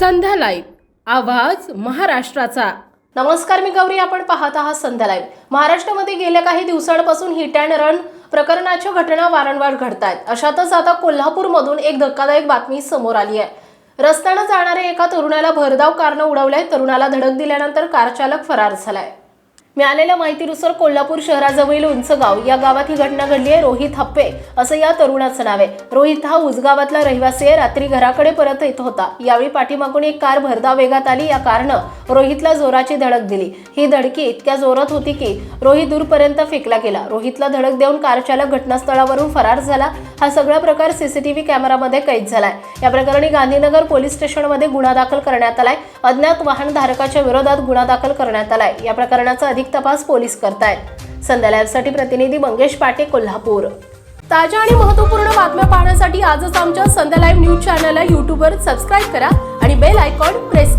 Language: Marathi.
संध्या लाईव्ह. आवाज महाराष्ट्राचा. नमस्कार मी गौरी आपण पाहत आहात संध्या लाईव्ह. महाराष्ट्रामध्ये गेल्या काही दिवसांपासून हिट अँड रन प्रकरणाच्या घटना वारंवार घडत आहेत अशातच आता कोल्हापूरमधून एक धक्कादायक बातमी समोर आली आहे. रस्त्यानं जाणाऱ्या एका तरुणाला भरधाव कारनं उडवलंय. तरुणाला धडक दिल्यानंतर कारचालक फरार झालाय. मिळालेल्या माहितीनुसार कोल्हापूर शहराजवळील उंचगाव या गावात ही घटना घडली आहे. रोहित हप्पे असं या तरुणाचं नाव आहे. रोहित हा उजगावातला रहिवासी आहे. रात्री घराकडे परत येत होता. यावेळी पाठीमागून एक कार भरधाव वेगात आली. या कारनं रोहितला जोराची धडक दिली. ही धडकी इतक्या जोरात होती की रोहित दूरपर्यंत फेकला गेला. रोहितला धडक देऊन कार चालक घटनास्थळावरून फरार झाला. हा सगळा प्रकार सीसीटीव्ही कॅमेरामध्ये कैद झालाय. या प्रकरणी गांधीनगर पोलीस स्टेशनमध्ये गुन्हा दाखल करण्यात आलाय. अज्ञात वाहन धारकाच्या विरोधात गुन्हा दाखल करण्यात आलाय. या प्रकरणाचा अधिक तपास पोलीस करतायत. संध्या लाईव्हसाठी प्रतिनिधी मंगेश पाटे कोल्हापूर. ताज्या आणि महत्त्वपूर्ण बातम्या पाहण्यासाठी आजच आमच्या संध्या लाईव्ह न्यूज चॅनलला यूट्यूबवर सबस्क्राईब करा आणि बेल आयकॉन प्रेस करा.